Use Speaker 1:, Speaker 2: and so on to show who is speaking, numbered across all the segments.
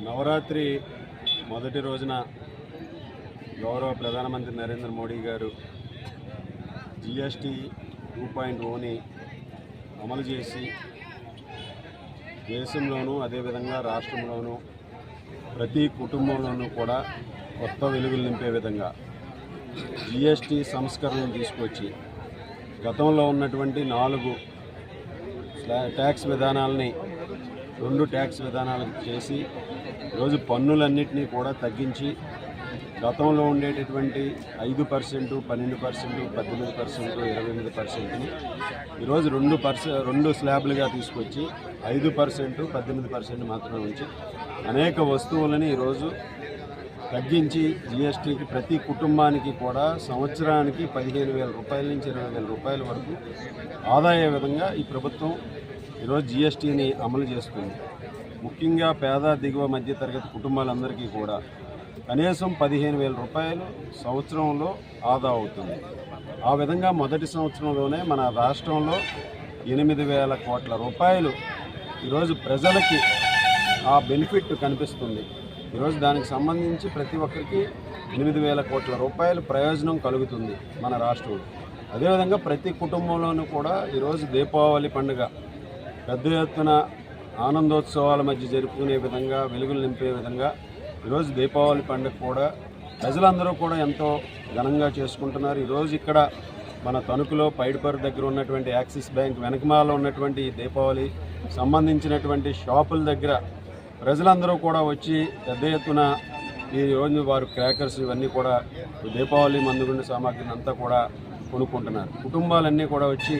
Speaker 1: నవరాత్రి మొదటి రోజున గౌరవ ప్రధానమంత్రి నరేంద్ర మోడీ గారు జిఎస్టీ టూ పాయింట్ ఓని అమలు చేసి దేశంలోనూ అదేవిధంగా రాష్ట్రంలోనూ ప్రతి కుటుంబంలోనూ కూడా కొత్త వెలుగులు నింపే విధంగా జిఎస్టీ సంస్కరణలు తీసుకొచ్చి గతంలో ఉన్నటువంటి నాలుగు ట్యాక్స్ విధానాలని రెండు ట్యాక్స్ విధానాలు చేసి ఈరోజు పన్నులన్నింటినీ కూడా తగ్గించి గతంలో ఉండేటటువంటి ఐదు పర్సెంట్ పన్నెండు పర్సెంట్ పద్దెనిమిది పర్సెంట్ ఇరవై ఎనిమిది పర్సెంట్ని ఈరోజు రెండు పర్సె రెండు స్లాబ్లుగా తీసుకొచ్చి ఐదు పర్సెంట్ పద్దెనిమిది పర్సెంట్ మాత్రమే ఉంచి అనేక వస్తువులని ఈరోజు తగ్గించి జిఎస్టీకి ప్రతి కుటుంబానికి కూడా సంవత్సరానికి పదిహేను వేల రూపాయల నుంచి ఇరవై వేల రూపాయల వరకు ఆదాయ విధంగా ఈ ప్రభుత్వం ఈరోజు జిఎస్టీని అమలు చేస్తుంది. ముఖ్యంగా పేద దిగువ మధ్య తరగతి కుటుంబాలందరికీ కూడా కనీసం పదిహేను వేల రూపాయలు సంవత్సరంలో ఆదా అవుతుంది. ఆ విధంగా మొదటి సంవత్సరంలోనే మన రాష్ట్రంలో ఎనిమిది వేల కోట్ల రూపాయలు ఈరోజు ప్రజలకి ఆ బెనిఫిట్ కనిపిస్తుంది. ఈరోజు దానికి సంబంధించి ప్రతి ఒక్కరికి ఎనిమిది వేల కోట్ల రూపాయలు ప్రయోజనం కలుగుతుంది మన రాష్ట్రంలో. అదేవిధంగా ప్రతి కుటుంబంలోనూ కూడా ఈరోజు దీపావళి పండుగ పెద్ద ఎత్తున ఆనందోత్సవాల మధ్య జరుపుకునే విధంగా వెలుగులు నింపే విధంగా ఈరోజు దీపావళి పండుగ కూడా ప్రజలందరూ కూడా ఎంతో ఘనంగా చేసుకుంటున్నారు. ఈరోజు ఇక్కడ మన తణుకులో పైడిపర్ దగ్గర ఉన్నటువంటి యాక్సిస్ బ్యాంక్ వెనకమాల ఉన్నటువంటి దీపావళి సంబంధించినటువంటి షాపుల దగ్గర ప్రజలందరూ కూడా వచ్చి పెద్ద ఎత్తున ఈ రోజు వారు క్రాకర్స్ ఇవన్నీ కూడా దీపావళి మందుగుండు సామాగ్రిని అంతా కూడా కొనుక్కుంటున్నారు. కుటుంబాలన్నీ కూడా వచ్చి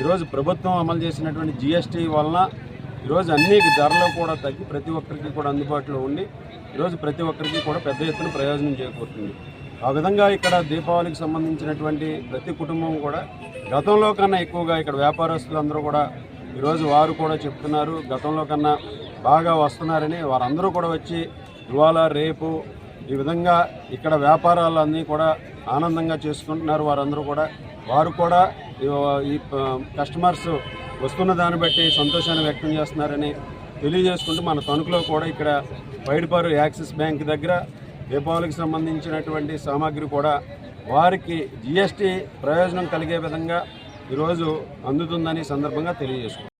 Speaker 1: ఈరోజు ప్రభుత్వం అమలు చేసినటువంటి జిఎస్టీ వలన ఈరోజు అన్ని ధరలు కూడా తగ్గి ప్రతి ఒక్కరికి కూడా అందుబాటులో ఉండి ఈరోజు ప్రతి ఒక్కరికి కూడా పెద్ద ఎత్తున ప్రయోజనం చేకూరుతుంది. ఆ విధంగా ఇక్కడ దీపావళికి సంబంధించినటువంటి ప్రతి కుటుంబం కూడా గతంలో కన్నా ఎక్కువగా ఇక్కడ వ్యాపారస్తులు అందరూ కూడా ఈరోజు వారు కూడా చెప్తున్నారు గతంలో కన్నా బాగా వస్తున్నారని వారందరూ కూడా వచ్చి ఇవాళ రేపు ఈ విధంగా ఇక్కడ వ్యాపారాలన్నీ కూడా ఆనందంగా చేసుకుంటున్నారు. వారందరూ కూడా వారు కూడా ఈ- కస్టమర్స్ వస్తున్న దాన్ని బట్టి సంతోషాన్ని వ్యక్తం చేస్తున్నారని తెలియజేసుకుంటూ మన తణుకులో కూడా ఇక్కడ పైడిపారు యాక్సిస్ బ్యాంక్ దగ్గర దీపావళికి సంబంధించినటువంటి సామాగ్రి కూడా వారికి జిఎస్టీ ప్రయోజనం కలిగే విధంగా ఈరోజు అందుతుందని సందర్భంగా తెలియజేసుకుంటాం